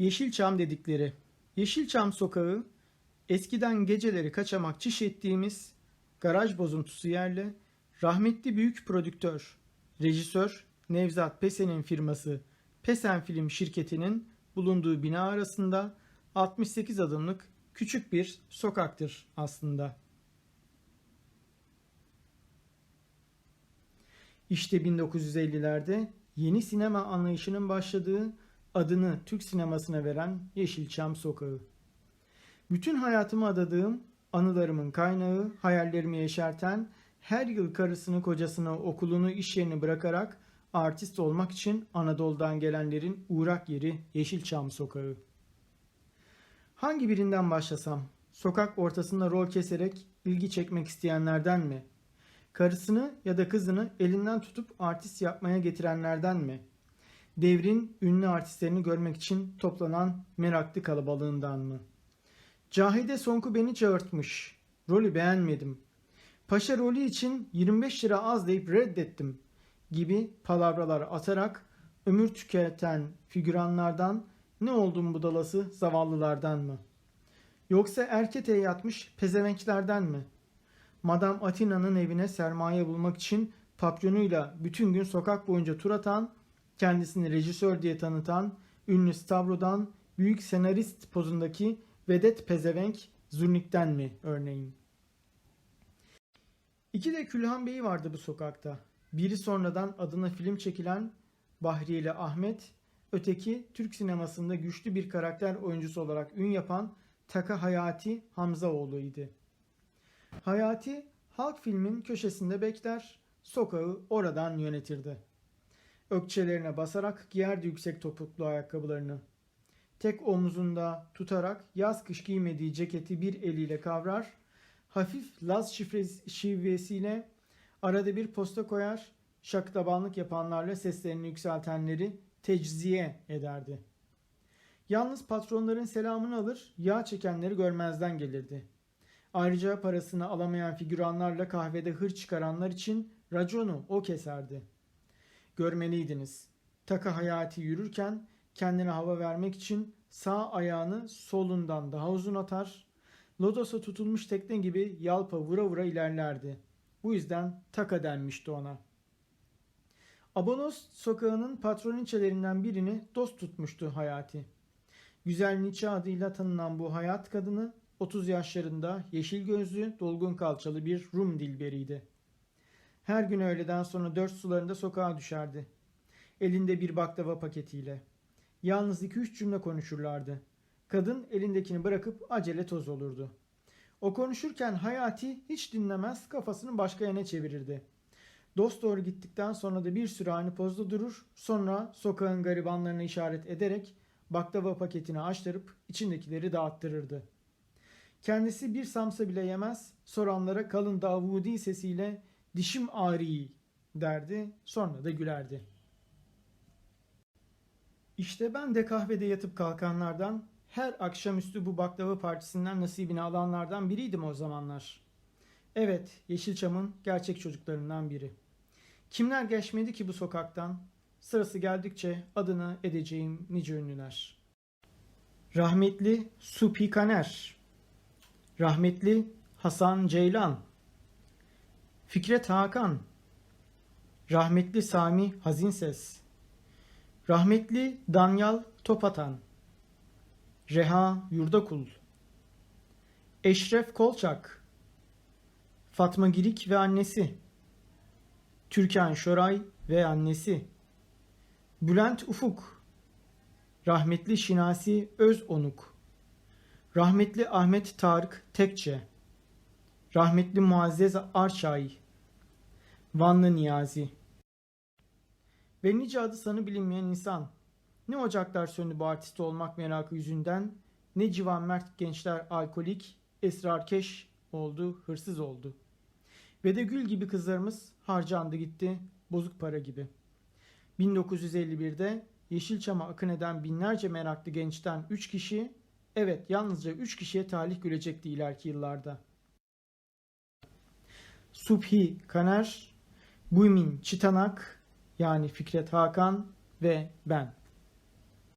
Yeşilçam dedikleri. Yeşilçam sokağı eskiden geceleri kaçamak çiş ettiğimiz garaj bozuntusu yerle rahmetli büyük prodüktör, rejisör Nevzat Pesen'in firması Pesen Film şirketinin bulunduğu bina arasında 68 adımlık küçük bir sokaktır aslında. İşte 1950'lerde yeni sinema anlayışının başladığı adını Türk sinemasına veren Yeşilçam Sokağı. Bütün hayatımı adadığım, anılarımın kaynağı, hayallerimi yeşerten, her yıl karısını, kocasını, okulunu, iş yerini bırakarak artist olmak için Anadolu'dan gelenlerin uğrak yeri Yeşilçam Sokağı. Hangi birinden başlasam? Sokak ortasında rol keserek ilgi çekmek isteyenlerden mi? Karısını ya da kızını elinden tutup artist yapmaya getirenlerden mi? Devrin ünlü artistlerini görmek için toplanan meraklı kalabalığından mı? Cahide Sonku beni çağırtmış. Rolü beğenmedim. Paşa rolü için 25 lira az deyip reddettim gibi palavralar atarak ömür tüketen figüranlardan ne oldum budalası zavallılardan mı? Yoksa erkete yatmış pezevenklerden mi? Madam Atina'nın evine sermaye bulmak için papyonuyla bütün gün sokak boyunca tur atan, kendisini rejisör diye tanıtan, ünlü Stavro'dan büyük senarist pozundaki vedet pezevenk Zurnik'ten mi örneğin? İki de Külhan Bey vardı bu sokakta. Biri sonradan adına film çekilen Bahriyeli Ahmet, öteki Türk sinemasında güçlü bir karakter oyuncusu olarak ün yapan Taka Hayati Hamzaoğlu'ydu. Hayati halk filmin köşesinde bekler, sokağı oradan yönetirdi. Ökçelerine basarak giyerdi yüksek topuklu ayakkabılarını. Tek omzunda tutarak yaz kış giymediği ceketi bir eliyle kavrar, hafif Laz şifresi, şivesiyle arada bir posta koyar, şaklabanlık yapanlarla seslerini yükseltenleri tecziye ederdi. Yalnız patronların selamını alır, yağ çekenleri görmezden gelirdi. Ayrıca parasını alamayan figüranlarla kahvede hır çıkaranlar için raconu o keserdi. Görmeliydiniz. Taka Hayati yürürken kendine hava vermek için sağ ayağını solundan daha uzun atar, lodosa tutulmuş tekne gibi yalpa vura vura ilerlerdi. Bu yüzden Taka denmişti ona. Abonos sokağının patroniçelerinden birini dost tutmuştu Hayati. Güzel Nietzsche adıyla tanınan bu hayat kadını 30 yaşlarında yeşil gözlü, dolgun kalçalı bir Rum dilberiydi. Her gün öğleden sonra dört sularında sokağa düşerdi. Elinde bir baklava paketiyle. Yalnız iki üç cümle konuşurlardı. Kadın elindekini bırakıp acele toz olurdu. O konuşurken Hayati hiç dinlemez kafasını başka yana çevirirdi. Dost doğru gittikten sonra da bir süre aynı pozda durur. Sonra sokağın garibanlarına işaret ederek baklava paketini açtırıp içindekileri dağıttırırdı. Kendisi bir samsa bile yemez, soranlara kalın Davudi sesiyle dişim ağrıyor derdi, sonra da gülerdi. İşte ben de kahvede yatıp kalkanlardan, her akşamüstü bu baklava partisinden nasibini alanlardan biriydim o zamanlar. Evet, Yeşilçam'ın gerçek çocuklarından biri. Kimler geçmedi ki bu sokaktan? Sırası geldikçe adını edeceğim nice ünlüler. Rahmetli Supi Kaner Rahmetli Hasan Ceylan Fikret Hakan. Rahmetli Sami Hazinses Rahmetli Danyal Topatan. Reha Yurdakul. Eşref Kolçak. Fatma Girik ve annesi. Türkan Şoray ve annesi. Bülent Ufuk. Rahmetli Şinasi Özonuk. Rahmetli Ahmet Tarık Tekçe Rahmetli Muazzez Arçay Vanlı Niyazi Ve nice adı sanı bilinmeyen insan. Ne ocaklar söndü bu artist olmak merakı yüzünden, ne civan mert gençler alkolik, esrarkeş oldu, hırsız oldu. Ve de gül gibi kızlarımız harcandı gitti, bozuk para gibi. 1951'de Yeşilçam'a akın eden binlerce meraklı gençten 3 kişi, evet yalnızca 3 kişiye talih görecekti ileriki yıllarda. Subhi Kaner, Buymin Çitanak yani Fikret Hakan ve ben.